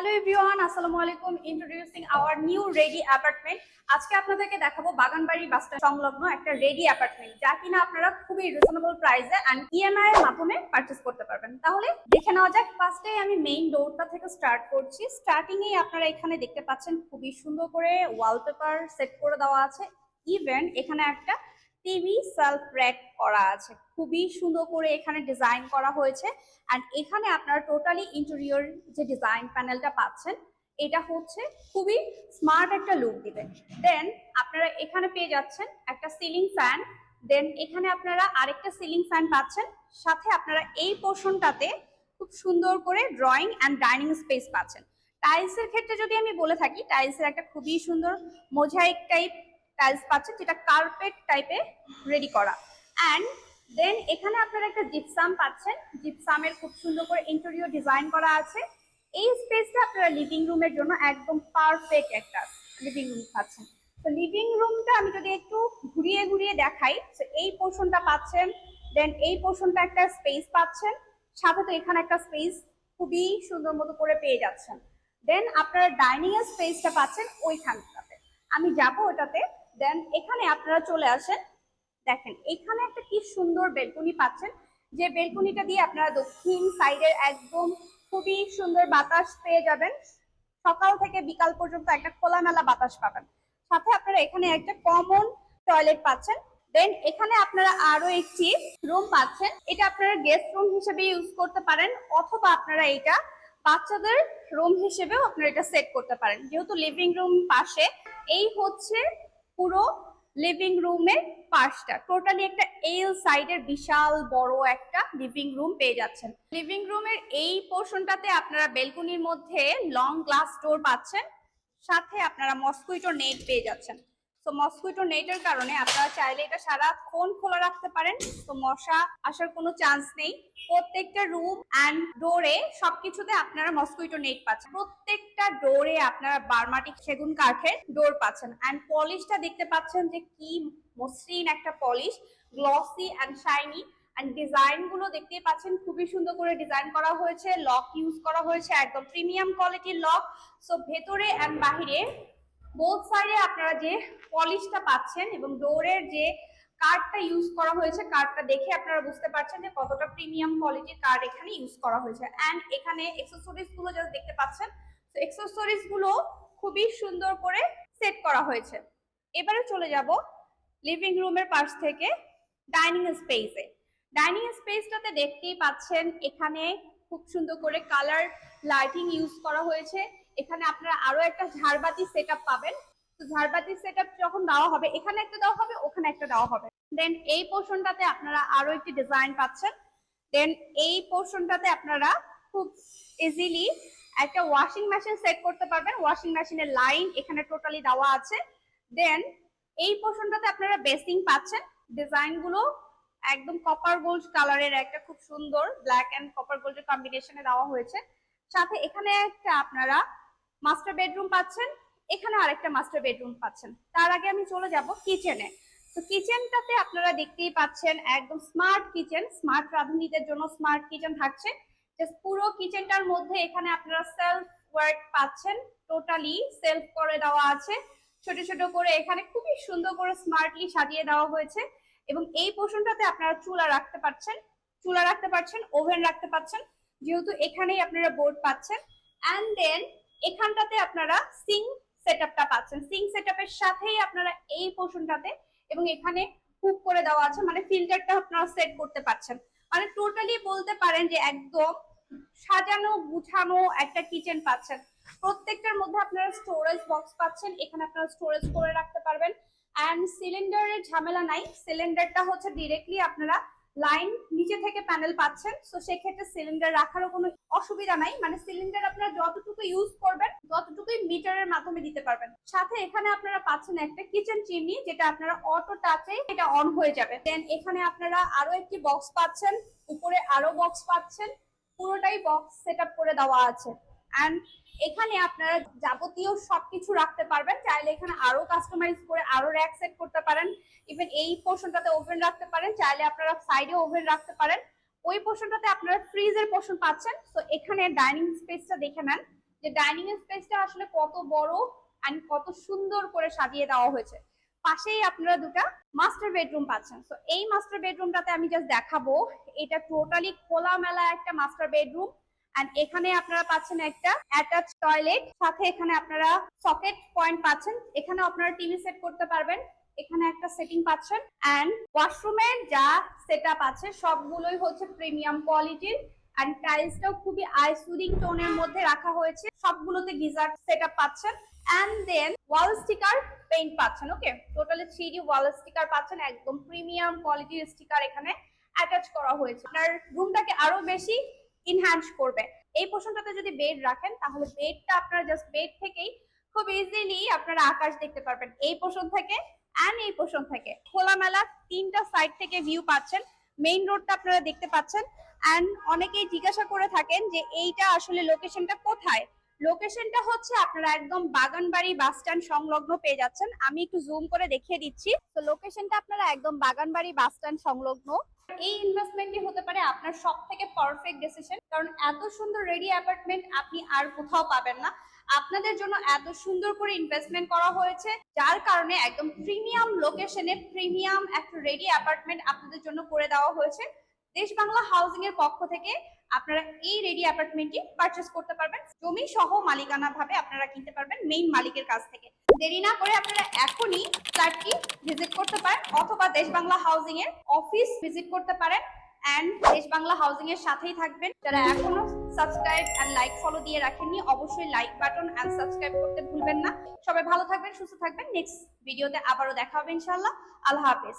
Hello everyone আসসালামু আলাইকুম। Introducing our new ready apartment আজকে আপনাদেরকে দেখাবো বাগানবাড়ি বাস স্ট্যান্ড সংলগ্ন একটা রেডি অ্যাপার্টমেন্ট যা কিনা আপনারা খুবই রিজনেবল প্রাইসে অ্যান্ড ইএমআই এর মাধ্যমে পারচেজ করতে পারবেন। তাহলে দেখে নেওয়া যাক ফার্স্টে আমি মেইন ডোরটা থেকে স্টার্ট করছি। স্টার্টিং এ আপনারা এখানে দেখতে পাচ্ছেন খুবই সুন্দর করে ওয়ালপেপার সেট করে দেওয়া আছে। ইভেন এখানে একটা টিভি সেলফ র্যাক করা আছে। খুবই সুন্দর করে এখানে ডিজাইন করা হয়েছে। অ্যান্ড এখানে আপনারা টোটালি ইন্টেরিয়র যে ডিজাইন প্যানেলটা পাচ্ছেন, এটা হচ্ছে খুবই স্মার্ট একটা লুক দিবে। দেন আপনারা এখানে পেয়ে যাচ্ছেন একটা সিলিং ফ্যান দেন এখানে আপনারা আরেকটা সিলিং ফ্যান পাচ্ছেন। সাথে আপনারা এই পোর্শনটাতে খুব সুন্দর করে ড্রয়িং অ্যান্ড ডাইনিং স্পেস পাচ্ছেন। টাইলসের ক্ষেত্রে যদি আমি বলে থাকি টাইলসের একটা খুবই সুন্দর মোজাইক টাইপ টাইলস পাচ্ছেন, যেটা কার্পেট টাইপে রেডি করা। অ্যান্ড দেন এখানে আপনারা একটা জিপসাম পাচ্ছেন। জিপসামের খুব সুন্দর করে ইন্টেরিয়র ডিজাইন করা আছে। এই স্পেসটা আপনারা লিভিং রুমের জন্য একদম পারফেক্ট একটা লিভিং রুম পাচ্ছেন। তো লিভিং রুমটা আমি যদি একটু ঘুরিয়ে ঘুরিয়ে দেখাই তো এই পোর্শনটা পাচ্ছেন দেন এই পোর্শনটা একটা স্পেস পাচ্ছেন। সাথে তো এখানে একটা স্পেস খুবই সুন্দর মতো করে পেয়ে যাচ্ছেন। দেন আপনারা ডাইনিং এর স্পেসটা পাচ্ছেন ওইখানটাতে। আমি যাব ওটাতে। দেন এখানে আপনারা চলে আসেন। দেখেন, এখানে একটা কি সুন্দর বেলকনি পাচ্ছেন। যে বেলকনিটা দিয়ে আপনারা দক্ষিণ সাইডের একদম খুবই সুন্দর বাতাস পেয়ে যাবেন। সকাল থেকে বিকাল পর্যন্ত একটা খোলামেলা বাতাস পাবেন। সাথে আপনারা এখানে একটা কমন টয়লেট পাচ্ছেন। দেন এখানে আপনারা আরও একটি রুম পাচ্ছেন। এটা আপনারা গেস্ট রুম হিসেবে ইউজ করতে পারেন, অথবা আপনারা এটা বাচ্চাদের রুম হিসেবেও আপনারা এটা সেট করতে পারেন। যেহেতু লিভিং রুম পাশে, এই হচ্ছে পুরো লিভিং রুমের পাশটা টোটালি একটা এল সাইডের বিশাল, বড় একটা লিভিং রুম পেয়ে যাচ্ছেন। লিভিং রুমের এই পোর্শনটাতে আপনারা বেলকুনির মধ্যে লং গ্লাস ডোর পাচ্ছেন। সাথে আপনারা মস্কুইটো নেট পেয়ে যাচ্ছেন। তো মসকুইটো নেটের কারণে আপনারা চাইলে এটা সারাক্ষণ খোলা রাখতে পারেন। তো মশা আসার কোনো চান্স নেই। প্রত্যেকটা রুম অ্যান্ড ডোরে সবকিছুতে আপনারা মসকুইটো নেট পাচ্ছেন। প্রত্যেকটা ডোরে আপনারা বারমাটিক সেগুন কাঠের ডোর পাচ্ছেন। অ্যান্ড পলিশটা দেখতে পাচ্ছেন যে কি মসৃণ একটা polish glossy and shiny and ডিজাইনগুলো দেখতেই পাচ্ছেন, খুবই সুন্দর করে ডিজাইন করা হয়েছে। লক ইউজ করা হয়েছে, একদম প্রিমিয়াম কোয়ালিটির লক সো ভেতরে অ্যান্ড বাহিরে বোথ সাইডে আপনারা যে পলিশটা পাচ্ছেন এবং ডোরের যে কার্ডটা ইউজ করা হয়েছে কার্ডটা দেখে আপনারা বুঝতে পারছেন যে কতটা প্রিমিয়াম কোয়ালিটির কার্ড এখানে ইউজ করা হয়েছে। অ্যান্ড এখানে এক্সেসরিজগুলো যারা দেখতে পাচ্ছেন। তো এক্সেসরিজগুলো খুবই সুন্দর করে সেট করা হয়েছে। এবারে চলে যাব লিভিং রুমের পাশ থেকে ডাইনিং স্পেসে ডাইনিং স্পেসটাতে দেখতেই পাচ্ছেন এখানে খুব সুন্দর করে কালার লাইটিং ইউজ করা হয়েছে। এখানে আপনারা আরও একটা ঝাড়বাতি সেট পাবেন। তো ঝাড়বাতি সেট যখন দেওয়া হবে, এখানে একটা দেওয়া হবে, ওখানে একটা দেওয়া হবে। দেন এই পোর্শনটাতে আপনারা আরও একটি ডিজাইন পাচ্ছেন। দেন এই পোর্শনটাতে আপনারা খুব ইজিলি একটা ওয়াশিং মেশিন সেট করতে পারবেন। ওয়াশিং মেশিনের লাইন এখানে টোটালি দেওয়া আছে। দেন এই পোর্শনটাতে আপনারা বেসিং পাচ্ছেন। ডিজাইনগুলো একদম কপার গোল্ড কালারের একটা খুব সুন্দর ব্ল্যাক এন্ড কপার গোল্ডের কম্বিনেশনে দেওয়া হয়েছে। সাথে এখানে একটা আপনারা মাস্টার বেডরুম পাচ্ছেন এখানে আরেকটা মাস্টার বেডরুম পাচ্ছেন। তার আগে আমি চলে যাব কিচেনে তো কিচেনটাতে আপনারা দেখতেই পাচ্ছেন একদম স্মার্ট কিচেন স্মার্ট রাঁধুনিদের জন্য স্মার্ট কিচেন থাকছে। পুরো কিচেনটার মধ্যে এখানে আপনারা সেলফ ওয়ার্ক পাচ্ছেন টোটালি সেলফ করে দেওয়া আছে। ছোট ছোট করে এখানে খুবই সুন্দর করে স্মার্টলি সাজিয়ে দেওয়া হয়েছে। এবং এই পোর্শনটাতে আপনারা চুলা রাখতে পারছেন, চুলা রাখতে পারছেন ওভেন রাখতে পারছেন। যেহেতু এখানেই আপনারা বোর্ড পাচ্ছেন। অ্যান্ড দেন এখানটাতে আপনারা সিং সেটআপটা পাচ্ছেন। সিং সেট সেটআপের সাথেই আপনারা এই পোর্শনটাতে এবং এখানে হুক করে দেওয়া আছে মানে ফিল্টারটা আপনারা সেট করতে পারছেন। মানে টোটালি বলতে পারেন যে একদম সাজানো, গুছানো একটা কিচেন পাচ্ছেন। প্রত্যেকটার মধ্যে আপনারা স্টোরেজ বক্স পাচ্ছেন, এখানে আপনারা স্টোরেজ করে রাখতে পারবেন। অ্যান্ড সিলিন্ডারের ঝামেলা নাই সিলিন্ডারটা হচ্ছে ডিরেক্টলি আপনারা লাইন নিচে থেকে প্যানেল পাচ্ছেন, তো সেক্ষেত্রে সিলিন্ডার রাখারও কোনো অসুবিধা নাই। মানে সিলিন্ডার আপনারা যতটুকু ইউজ করবেন, ততটুকুই মিটারের মাধ্যমে দিতে পারবেন। সাথে এখানে আপনারা পাচ্ছেন একটা কিচেন চিমনি যেটা আপনারা অটো টাচে এটা অন হয়ে যাবে। দেন এখানে আপনারা আরও একটি বক্স পাচ্ছেন, উপরে আরও বক্স পাচ্ছেন, পুরোটাই বক্স সেট করে দেওয়া আছে। এখানে আপনারা যাবতীয় সবকিছু রাখতে পারবেন। চাইলে এখানে আরও কাস্টমাইজ করে আরও র্যাক সেট করতে পারেন। ইভেন এই পোর্শনটাতে ওভেন রাখতে পারেন। চাইলে আপনারা সাইডে ওভেন রাখতে পারেন। ওই পোর্শনটাতে আপনারা ফ্রিজের পোর্শন পাচ্ছেন। তো এখানে ডাইনিং স্পেসটা দেখে নেন। যে ডাইনিং স্পেসটা আসলে কত বড় অ্যান্ড কত সুন্দর করে সাজিয়ে দেওয়া হয়েছে। পাশেই আপনারা দুটা মাস্টার বেডরুম পাচ্ছেন। তো এই মাস্টার বেডরুমটাতে আমি জাস্ট দেখাবো। এটা টোটালি খোলামেলা একটা মাস্টার বেডরুম এন্ড এখানে আপনারা পাচ্ছেন একটা অ্যাটাচ টয়লেট সাথে এখানে আপনারা সকেট পয়েন্ট পাচ্ছেন। এখানে আপনারা টিভি সেট করতে পারবেন। এখানে একটা সেটিং পাচ্ছেন। এন্ড ওয়াশরুমের যা সেটআপ আছে, সবগুলোই হচ্ছে প্রিমিয়াম কোয়ালিটির এন্ড টাইলসটাও খুবই আই সুদিং টোনের মধ্যে রাখা হয়েছে। সবগুলোতে গিজার সেটআপ পাচ্ছেন। And then wall sticker paint পাচ্ছেন okay totally three D wall sticker পাচ্ছেন, একদম প্রিমিয়াম কোয়ালিটির স্টিকার এখানে অ্যাটাচ করা হয়েছে। আপনার রুমটাকে আরও বেশি ইনহ্যান্স করবে। এই পোর্শনটাতে যদি বেড রাখেন, তাহলে বেডটা আপনারা জাস্ট বেড থেকেই খুব ইজিলি আপনারা আকাশ দেখতে পারবেন। এই পোর্শন থেকে অ্যান্ড এই পোর্শন থেকে। খোলামেলা তিনটা সাইড থেকে ভিউ পাচ্ছেন। মেইন রোডটা আপনারা দেখতে পাচ্ছেন। অ্যান্ড অনেকেই জিজ্ঞাসা করে থাকেন যে এইটা আসলে লোকেশনটা কোথায়? লোকেশনটা হচ্ছে আপনারা একদম বাগানবাড়ি বাস স্ট্যান্ড সংলগ্ন পেয়ে যাচ্ছেন। আমি একটু জুম করে দেখিয়ে দিচ্ছি। তো লোকেশনটা আপনারা একদম বাগানবাড়ি বাস স্ট্যান্ড সংলগ্ন। এই ইনভেস্টমেন্টই হতে পারে আপনার সব থেকে পারফেক্ট ডিসিশন কারণ এত সুন্দর রেডি অ্যাপার্টমেন্ট আপনি আর কোথাও পাবেন না। আপনাদের জন্য এত সুন্দর করে ইনভেস্টমেন্ট করা হয়েছে, যার কারণে একদম প্রিমিয়াম লোকেশনে প্রিমিয়াম একটা রেডি অ্যাপার্টমেন্ট আপনাদের জন্য করে দেওয়া হয়েছে। দেশ বাংলা হাউজিং এর পক্ষ থেকে আপনারা এই রেডি অ্যাপার্টমেন্টটি পারচেস করতে পারবেন। জমি সহ মালিকানা ভাবে আপনারা কিনতে পারবেন মেইন মালিকের কাছ থেকে। দেরি না করে আপনারা এখনই ফ্ল্যাটটি ভিজিট করতে পারেন অথবা দেশ বাংলা হাউজিং এর অফিস ভিজিট করতে পারেন। অ্যান্ড দেশ বাংলা হাউজিং এর সাথেই থাকবেন। যারা এখনও সাবস্ক্রাইব এন্ড লাইক ফলো দিয়ে রাখেননি, অবশ্যই লাইক বাটন এন্ড সাবস্ক্রাইব করতে ভুলবেন না। সবাই ভালো থাকবেন, সুস্থ থাকবেন। নেক্সট ভিডিওতে আবারও দেখা হবে ইনশাআল্লাহ। আল্লাহ হাফেজ।